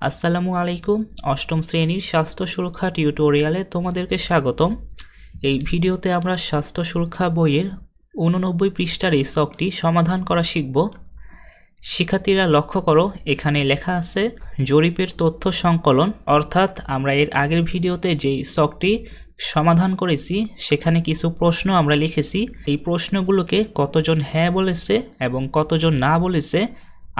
আসসালামু আলাইকুম। অষ্টম শ্রেণির স্বাস্থ্য সুরক্ষা টিউটোরিয়ালে তোমাদেরকে স্বাগতম। এই ভিডিওতে আমরা স্বাস্থ্য সুরক্ষা বইয়ের উননব্বই পৃষ্ঠার এই শখটি সমাধান করা শিখব। শিক্ষার্থীরা লক্ষ্য করো, এখানে লেখা আছে, জরিপের তথ্য সংকলন। অর্থাৎ আমরা এর আগের ভিডিওতে যেই শখটি সমাধান করেছি, সেখানে কিছু প্রশ্ন আমরা লিখেছি। এই প্রশ্নগুলোকে কতজন হ্যাঁ বলেছে এবং কতজন না বলেছে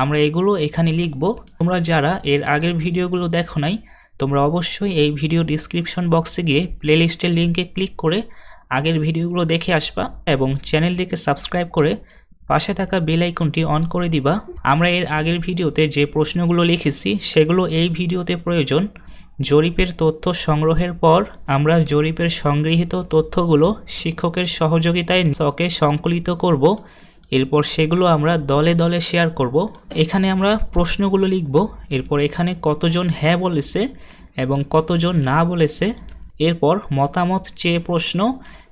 আমরা এগুলো এখানে লিখব। তোমরা যারা এর আগের ভিডিওগুলো দেখো নাই, তোমরা অবশ্যই এই ভিডিও ডিসক্রিপশন বক্সে গিয়ে প্লেলিস্টের লিঙ্কে ক্লিক করে আগের ভিডিওগুলো দেখে আসবা এবং চ্যানেলটিকে সাবস্ক্রাইব করে পাশে থাকা বেল আইকনটি অন করে দিবা। আমরা এর আগের ভিডিওতে যে প্রশ্নগুলো লিখেছি, সেগুলো এই ভিডিওতে প্রয়োজন। জরিপের তথ্য সংগ্রহের পর আমরা জরিপের সংগৃহীত তথ্যগুলো শিক্ষকের সহযোগিতায় চকে সংকলিত করব। এরপর সেগুলো আমরা দলে দলে শেয়ার করব। এখানে আমরা প্রশ্নগুলো লিখব। এরপর এখানে কতজন হ্যাঁ বলেছে এবং কতজন না বলেছে। এরপর মতামত চেয়ে প্রশ্ন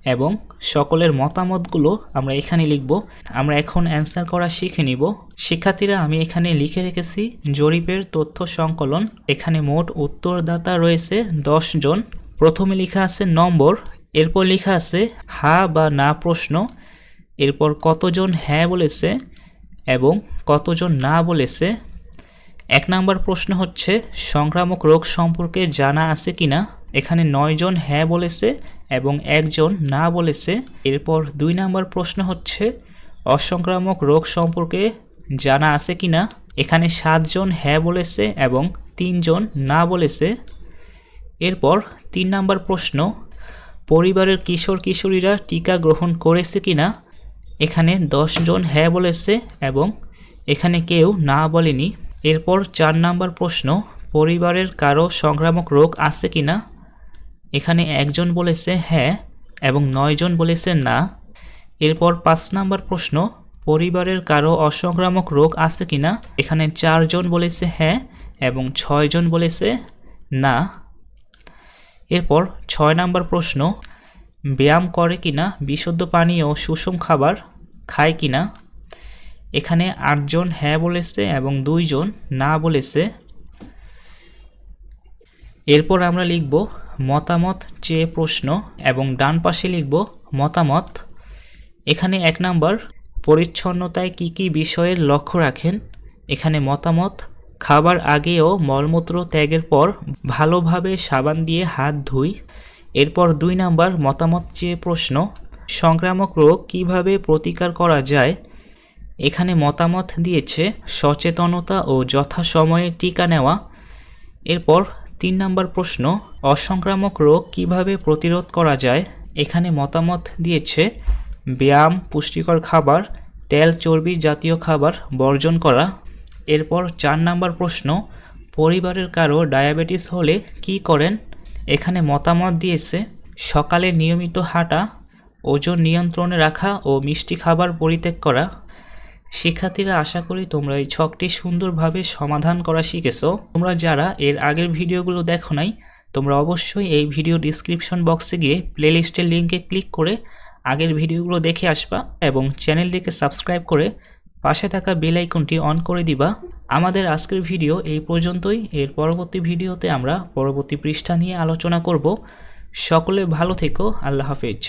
এবং সকলের মতামতগুলো আমরা এখানে লিখব। আমরা এখন অ্যান্সার করা শিখে নিব। শিক্ষার্থীরা, আমি এখানে লিখে রেখেছি, জরিপের তথ্য সংকলন। এখানে মোট উত্তরদাতা রয়েছে দশ জন। প্রথমে লেখা আছে নম্বর, এরপর লেখা আছে হা বা না প্রশ্ন। এরপর কতজন হ্যাঁ বলেছে এবং কতজন না বলেছে? এক নম্বর প্রশ্ন হচ্ছে, সংক্রামক রোগ সম্পর্কে জানা আছে কিনা? এখানে নয়জন হ্যাঁ বলেছে এবং একজন না বলেছে। এরপর দুই নম্বর প্রশ্ন হচ্ছে, অসংক্রামক রোগ সম্পর্কে জানা আছে কিনা? এখানে সাতজন হ্যাঁ বলেছে এবং তিনজন না বলেছে। এরপর তিন নম্বর প্রশ্ন, পরিবারের কিশোর কিশোরীরা টিকা গ্রহণ করেছে কিনা? এখানে জন হ্যাঁ বলেছে এবং এখানে কেউ না বলেনি। এরপর চার নাম্বার প্রশ্ন, পরিবারের কারও সংক্রামক রোগ আছে কি না এখানে একজন বলেছে হ্যাঁ এবং নয়জন বলেছে না। এরপর পাঁচ নাম্বার প্রশ্ন, পরিবারের কারও অসংক্রামক রোগ আছে কি না এখানে চারজন বলেছে হ্যাঁ এবং ছয়জন বলেছে না। এরপর ছয় নাম্বার প্রশ্ন, ব্যায়াম করে কিনা? বিশুদ্ধ পানি ও সুষম খাবার? খায় কিনা? এখানে আটজন হ্যাঁ বলেছে এবং দুইজন না বলেছে। এরপর আমরা লিখব মতামত চেয়ে প্রশ্ন এবং ডান পাশে লিখব মতামত। এখানে এক নাম্বার, পরিচ্ছন্নতায় কি কি বিষয়ের লক্ষ্য রাখেন? এখানে মতামত, খাবার আগে ও মলমূত্র ত্যাগের পর ভালোভাবে সাবান দিয়ে হাত ধুই। এরপর দুই নাম্বার, মতামত চেয়ে প্রশ্ন সংক্রামক রোগ কীভাবে প্রতিকার করা যায়, এখানে মতামত দিয়েছে সচেতনতা ও যথাসময়ে টিকা নেওয়া। এরপর তিন নম্বর প্রশ্ন, অসংক্রামক রোগ কীভাবে প্রতিরোধ করা যায়, এখানে মতামত দিয়েছে ব্যায়াম, পুষ্টিকর খাবার, তেল চর্বি জাতীয় খাবার বর্জন করা। এরপর চার নাম্বার প্রশ্ন, পরিবারের কারও ডায়াবেটিস হলে কি করেন, এখানে মতামত দিয়েছে সকালে নিয়মিত হাঁটা ওজন নিয়ন্ত্রণে রাখা ও মিষ্টি খাবার পরিত্যাগ করা। শিক্ষার্থীরা, আশা করি তোমরা এই ছকটি সুন্দরভাবে সমাধান করা শিখেছো। তোমরা যারা এর আগের ভিডিওগুলো দেখো নাই, তোমরা অবশ্যই এই ভিডিও ডিসক্রিপশন বক্সে গিয়ে প্লেলিস্টের লিঙ্কে ক্লিক করে আগের ভিডিওগুলো দেখে আসবা এবং চ্যানেলটিকে সাবস্ক্রাইব করে পাশে থাকা বেল আইকনটি অন করে দিবা। আমাদের আজকের ভিডিও এই পর্যন্তই। এর পরবর্তী ভিডিওতে আমরা পরবর্তী পৃষ্ঠা নিয়ে আলোচনা করব। সকলে ভালো থেকো। আল্লাহ হাফেজ।